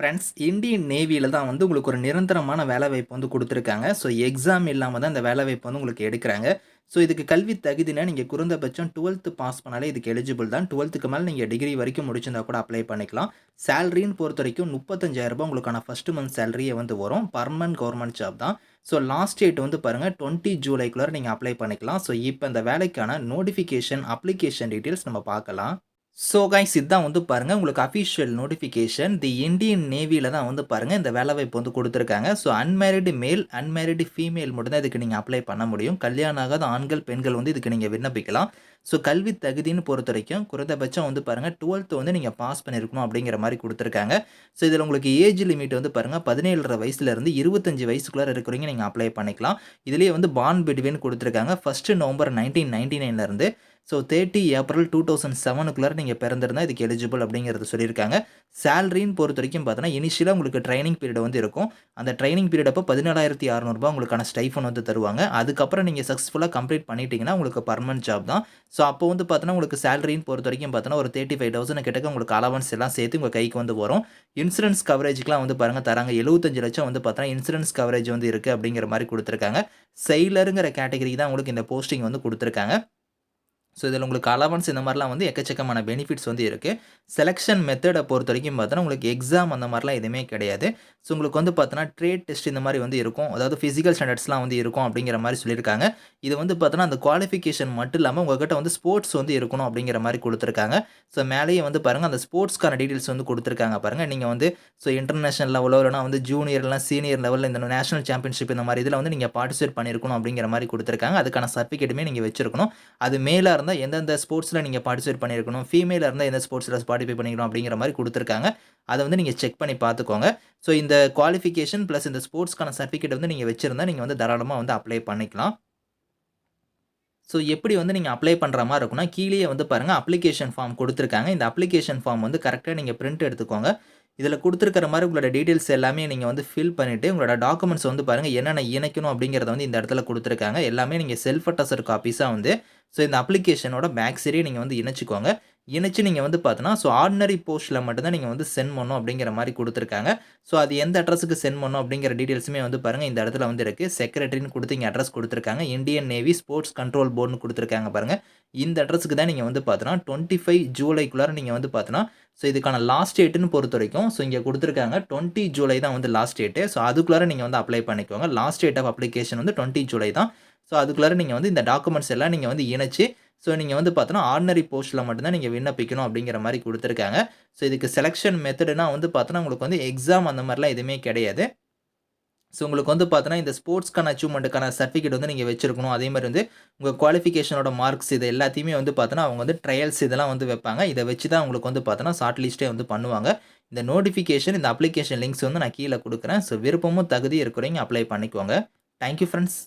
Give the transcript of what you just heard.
Friends Indian நேவியில் தான் வந்து உங்களுக்கு ஒரு நிரந்தரமான வேலைவாய்ப்பு வந்து கொடுத்துருக்காங்க. ஸோ எக்ஸாம் இல்லாமல் தான் இந்த வேலைவாய்ப்பு வந்து உங்களுக்கு எடுக்கிறாங்க. ஸோ இதுக்கு கல்வி தகுதினா நீங்கள் குறைந்தபட்சம் டுவெல்த்து பாஸ் பண்ணாலே இதுக்கு எலிஜிபிள் தான். டுவெல்த்துக்கு மேலே நீங்கள் டிகிரி வரைக்கும் முடிச்சிருந்தா கூட அப்ளை பண்ணிக்கலாம். சேலரின்னு பொறுத்த வரைக்கும் முப்பத்தஞ்சாயிரரூபா உங்களுக்கான ஃபஸ்ட்டு மந்த் சேலரியே வந்து வரும். பர்மனன்ட் கவர்மெண்ட் ஜாப் தான். ஸோ லாஸ்ட் டேட் வந்து பாருங்கள் டுவெண்ட்டி ஜூலைக்குள்ளே நீங்கள் அப்ளை பண்ணிக்கலாம். ஸோ இப்போ இந்த வேலைக்கான நோட்டிஃபிகேஷன் அப்ளிகேஷன் டீட்டெயில்ஸ் நம்ம பார்க்கலாம். ஸோ கைஸ் இதுதான் வந்து பாருங்கள் உங்களுக்கு அஃபிஷியல் நோட்டிஃபிகேஷன் தி இந்தியன் நேவியில் தான் வந்து பாருங்கள் இந்த வேலைவாய்ப்பு வந்து கொடுத்துருக்காங்க. So unmarried male unmarried female மட்டும்தான் இதுக்கு நீங்கள் அப்ளை பண்ண முடியும். கல்யாணம் ஆகாத ஆண்கள் பெண்கள் வந்து இதுக்கு நீங்கள் விண்ணப்பிக்கலாம். ஸோ கல்வி தகுதின்னு பொறுத்த வரைக்கும் குறைந்தபட்சம் வந்து பாருங்கள் டுவெல்த்து வந்து நீங்கள் பாஸ் பண்ணியிருக்கணும் அப்படிங்கிற மாதிரி கொடுத்துருக்காங்க. ஸோ இதில் உங்களுக்கு ஏஜ் லிமிட் வந்து பாருங்கள் பதினேழரை வயசுலேருந்து இருபத்தஞ்சு வயசுக்குள்ளே இருக்கிறவங்க நீங்கள் அப்ளை பண்ணிக்கலாம். இதுலேயே வந்து பான் பிட்வின் கொடுத்துருக்காங்க. First November nineteen ninety நைன்லேருந்து so thirty April two thousand செவனுக்குள்ளே நீங்கள் பிறந்திருந்தால் இதுக்கு எலிஜிபிள் அப்படிங்கிறது சொல்லியிருக்காங்க. சேலரின்னு பொறுத்த வரைக்கும் பார்த்தோன்னா இனிஷியலாக உங்களுக்கு ட்ரைனிங் பீரியட் வந்து இருக்கும். அந்த ட்ரைனிங் பீரியட் அப்போ பதினேழாயிரத்தி அறநூறுபா உங்களுக்கான ஸ்டைஃபன் வந்து தருவாங்க. அதுக்கப்புறம் நீங்கள் சக்ஸஸ்ஃபுல்லாக கம்ப்ளீட் பண்ணிட்டீங்கன்னா உங்களுக்கு பர்மனன்ட் ஜாப் தான். ஸோ அப்போ வந்து பார்த்தோன்னா உங்களுக்கு சேலரின்னு பொறுத்த வரைக்கும் பார்த்தோன்னா ஒரு தேர்ட்டி ஃபைவ் தௌசண்ட் கிட்டக்க உங்களுக்கு அலவன்ஸ் எல்லாம் சேர்த்து உங்கள் கைக்கு வந்து வரும். இன்சூரன்ஸ் கவரேஜ்க்குலாம் வந்து பாருங்கள் தராங்க. எழுபத்தஞ்சு லட்சம் வந்து பார்த்தோன்னா இன்சூரன்ஸ் கவரேஜ் வந்து இருக்குது அப்படிங்கிற மாதிரி கொடுத்துருக்காங்க. செயலருங்கிற கேட்டகரி தான் உங்களுக்கு இந்த போஸ்டிங் வந்து கொடுத்துருக்காங்க. ஸோ இதில் உங்களுக்கு அலவன்ஸ் இந்த மாதிரிலாம் வந்து எக்கச்சக்கமான பெனிஃபிட்ஸ் வந்து இருக்குது செலெக்ஷன் மெத்தடை பொறுத்த வரைக்கும் பார்த்தோன்னா உங்களுக்கு எக்ஸாம் அந்த மாதிரிலாம் எதுவுமே கிடையாது. ஸோ உங்களுக்கு வந்து பார்த்தோன்னா ட்ரேட் டெஸ்ட் இந்த மாதிரி வந்து இருக்கும். அதாவது ஃபிசிக்கல் ஸ்டாண்டர்ட்ஸ்லாம் வந்து இருக்கும் அப்படிங்கிற மாதிரி சொல்லியிருக்காங்க. இது வந்து பார்த்தோன்னா அந்த குவாலிஃபிகேஷன் மட்டும் இல்லாமல் உங்கள்கிட்ட வந்து ஸ்போர்ட்ஸ் வந்து இருக்கணும் அப்படிங்கிற மாதிரி கொடுத்துருக்காங்க. ஸோ மேலேயே வந்து பாருங்கள் அந்த ஸ்போர்ட்ஸ்க்கான டீட்டெயில்ஸ் வந்து கொடுத்துருக்காங்க பாருங்கள் நீங்கள் வந்து ஸோ இன்டர்நேஷனல் லெவலோ இல்லைனா வந்து ஜூனியர்லாம் சீனியர் லெவலில் இந்த நேஷனல் சாம்பியன்ஷிப் இந்த மாதிரி இதில் வந்து நீங்கள் பார்ட்டிசிபேட் பண்ணியிருக்கணும் அப்படிங்கிற மாதிரி கொடுத்துருக்காங்க. அதுக்கான சர்டிஃபிகேட்டுமே நீங்கள் வச்சிருக்கணும். அது மேலாக இருந்தால் எந்தெந்த ஸ்போர்ட்ஸில் நீங்கள் பார்ட்டிசிபேட் பண்ணியிருக்கணும் ஃபீமேலாக இருந்தால் எந்த ஸ்போர்ட்ஸில் பார்ட்டிசிபேட் பண்ணிக்கணும் அப்படிங்கிற மாதிரி கொடுத்துருக்காங்க. அதை வந்து நீங்கள் செக் பண்ணி பார்த்துக்கோங்க. ஸோ இந்த குவாலிஃபிகேஷன் ப்ளஸ் இந்த ஸ்போர்ட்ஸ்க்கான சர்டிஃபிகேட் வந்து நீங்கள் வச்சுருந்தா நீங்கள் வந்து தாராளமாக வந்து அப்ளை பண்ணிக்கலாம். ஸோ எப்படி வந்து நீங்கள் அப்ளை பண்ணுற மாதிரி இருக்குன்னா கீழே வந்து பாருங்கள் அப்ளிகேஷன் ஃபார்ம் கொடுத்துருக்காங்க. இந்த அப்ளிகேஷன் ஃபார்ம் வந்து கரெக்டாக நீங்கள் பிரிண்ட் எடுத்துக்கோங்க. இதில் கொடுத்துருக்கிற மாதிரி உங்களோட டீட்டெயில்ஸ் எல்லாமே நீங்கள் வந்து ஃபில் பண்ணிவிட்டு உங்களோட டாக்குமெண்ட்ஸ் வந்து பாருங்கள் என்னென்ன இணைக்கணும் அப்படிங்கிறத வந்து இந்த இடத்துல கொடுத்துருக்காங்க. எல்லாமே நீங்கள் செல்ஃப் அட்டஸ்டர் காப்பீஸாக வந்து ஸோ இந்த அப்ளிகேஷனோட பேக் சீரியை நீங்கள் வந்து இணைச்சிக்கோங்க. இணைச்சு நீங்கள் வந்து பார்த்தோன்னா ஸோ ஆர்டினரி போஸ்ட்டில் மட்டும்தான் நீங்கள் வந்து சென்ட் பண்ணணும் அப்படிங்கிற மாதிரி கொடுத்துருக்காங்க. ஸோ அது எந்த அட்ரஸுக்கு சென்ட் பண்ணணும் அப்படிங்கிற டீட்டெயில்ஸுமே வந்து பாருங்கள் இந்த இடத்துல வந்து இருக்குது செக்ரட்டரின்னு கொடுத்து இங்கே அட்ரஸ் கொடுத்துருக்காங்க. இந்தியன் நேவி ஸ்போர்ட்ஸ் கண்ட்ரோல் போர்டுன்னு கொடுத்துருக்காங்க பாருங்கள் இந்த அட்ரஸுக்கு தான் நீங்கள் வந்து பார்த்தோன்னா டுவெண்ட்டி ஃபைவ் ஜூலைக்குள்ளார நீங்கள் வந்து பார்த்தோன்னா ஸோ இதுக்கான லாஸ்ட் டேட்டுன்னு பொறுத்த வரைக்கும் ஸோ இங்கே கொடுத்துருக்காங்க டுவெண்ட்டி ஜூலை தான் வந்து லாஸ்ட் டேட்டு ஸோ அதுக்குள்ளார நீங்கள் வந்து அப்ளை பண்ணிக்கோங்க. லாஸ்ட் டேட் ஆஃப் அப்ளிகேஷன் வந்து டுவெண்ட்டி ஜூலை தான். ஸோ அதுக்குள்ளார நீங்கள் வந்து இந்த டாக்குமெண்ட்ஸ் எல்லாம் நீங்கள் வந்து இணைச்சி ஸோ நீங்கள் வந்து பார்த்தோன்னா ஆர்டினரி போஸ்ட்டில் மட்டும்தான் நீங்கள் விண்ணப்பிக்கணும் அப்படிங்கிற மாதிரி கொடுத்துருக்காங்க. ஸோ இதுக்கு செலெக்ஷன் மெத்தடுனா வந்து பார்த்தோன்னா உங்களுக்கு வந்து எக்ஸாம் அந்த மாதிரிலாம் எதுவுமே கிடையாது. ஸோ உங்களுக்கு வந்து பார்த்தோன்னா இந்த ஸ்போர்ட்ஸ்க்கான அச்சீவ்மெண்ட்டுக்கான சர்டிஃபிகேட் வந்து நீங்கள் வச்சிருக்கணும். அதே மாதிரி வந்து உங்கள் குவாலிஃபிகேஷனோட மார்க்ஸ் இது எல்லாத்தையுமே வந்து பார்த்தோன்னா அவங்க வந்து ட்ரையல்ஸ் இதெல்லாம் வந்து வைப்பாங்க. இதை வச்சு தான் உங்களுக்கு வந்து பார்த்தோன்னா ஷார்ட் லிஸ்ட்டே வந்து பண்ணுவாங்க. இந்த நோட்டிஃபிகேஷன் இந்த அப்ளிகேஷன் லிங்க்ஸ் வந்து நான் கீழே கொடுக்குறேன். ஸோ விருப்பமும் தகுதி இருக்கிறவங்க அப்ளை பண்ணிக்கோங்க. Thank you friends